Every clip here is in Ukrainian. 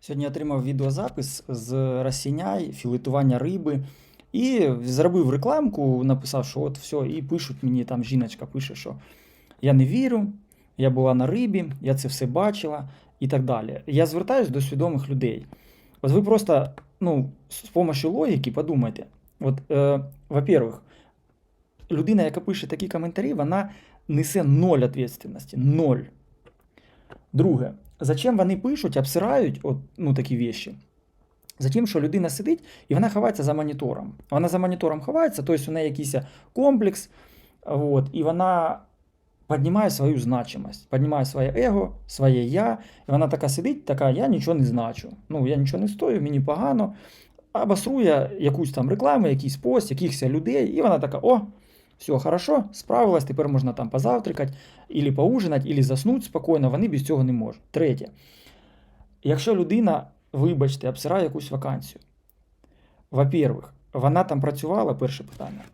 Сьогодні отримав відеозапис з розсіняй, філетування риби. І зробив рекламку, написав, що от все, і пишуть мені, там жіночка пише, що я не вірю, я була на рибі, я це все бачила і так далі. Я звертаюся до свідомих людей. От ви просто, ну, з допомогою логіки подумайте. От, е, во-первых, людина, яка пише такі коментарі, вона несе ноль відповідальності. Ноль. Друге, зачем вони пишуть, обсирають от, ну, такі вещі? Затим, що людина сидить і вона ховається за монітором. Вона за монітором ховається, тобто у неї якийсь комплекс, от, і вона піднімає свою значимость, піднімає своє его, своє я, і вона така сидить, така, я нічого не значу. Ну, я нічого не стою, мені погано. Обосрує якусь там рекламу, якийсь пост, якихось людей, і вона така, о, все хорошо, справилась, тепер можна там позавтракати, або поужинати, або заснути спокійно, вони без цього не можуть. Третє. Якщо людина, вибачте, обсирає якусь вакансію, во-первых, вона там працювала, перше питання.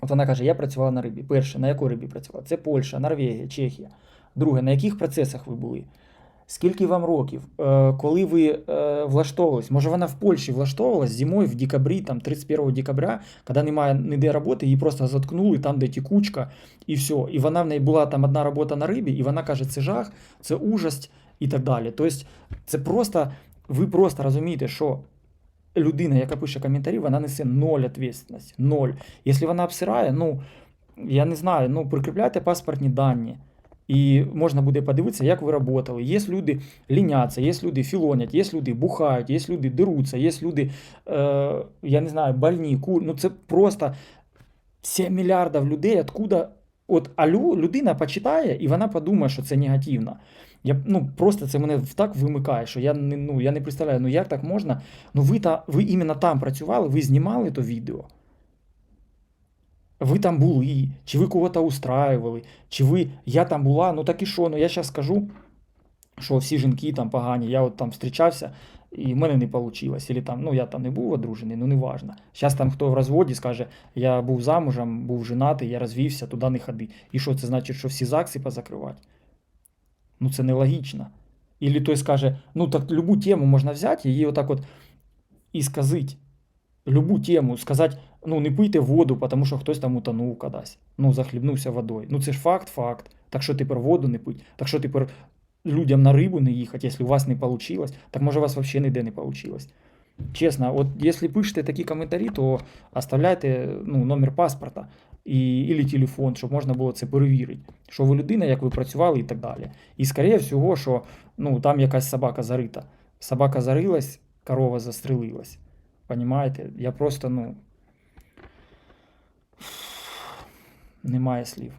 От вона каже, я працювала на рибі. Перше, на якій рибі працювала? Це Польща, Норвегія, Чехія. Друге, на яких процесах ви були? Скільки вам років? Е, коли ви е, влаштовувались? Може, вона в Польщі влаштовувалась зимою в декабрі, там 31 декабря, коли немає ніде роботи, її просто заткнули там, де тікучка, і все. І вона в неї була там одна робота на рибі, і вона каже, це жах, це ужасть і так далі. Тобто, це просто, ви просто розумієте, що людина, яка пише коментарі, вона несе ноль відповідальності. Ноль. Якщо вона обсирає, ну, я не знаю, ну, прикріпляйте паспортні дані. І можна буде подивитися, як ви працювали. Є люди ліняться, є люди філонять, є люди бухають, є люди деруться, є люди, е, я не знаю, больні, кур. Ну це просто 7 мільярдів людей, откуда. От, а людина почитає, і вона подумає, що це негативно. Я, ну, просто це мене так вимикає, що я не, ну, я не представляю, ну як так можна. Ну ви, та, ви іменно там працювали, ви знімали то відео. Ви там були, чи ви кого-то устраювали, чи ви я там була, ну так і що? Ну я зараз скажу, що всі жінки там погані, я от там зустрічався, і в мене не вийшло. Или там, ну я там не був одружений, ну не важно. Зараз там хто в розводі скаже, я був замужем, був женатий, я розвівся, туди не ходи. І що це значить, що всі ЗАГСи позакривати? Ну це нелогічно. Ілі той скаже, ну так любу тему можна взяти, її отак от і сказати. Любу тему, сказати, ну не пийте воду, тому що хтось там утонув кудись. Ну, захлібнувся водою. Ну це ж факт, факт. Так що тепер воду не пить? Так що тепер людям на рибу не їхати, якщо у вас не вийшло, так може у вас взагалі ніде не вийшло. Чесно, от якщо пишете такі коментарі, то оставляйте ну, номер паспорта і, і телефон, щоб можна було це перевірити, що ви людина, як ви працювали і так далі. І скоріше всього, що ну, там якась собака зарита. Собака зарилась, корова застрелилась. Понімаєте? Я просто, ну. Немає слів.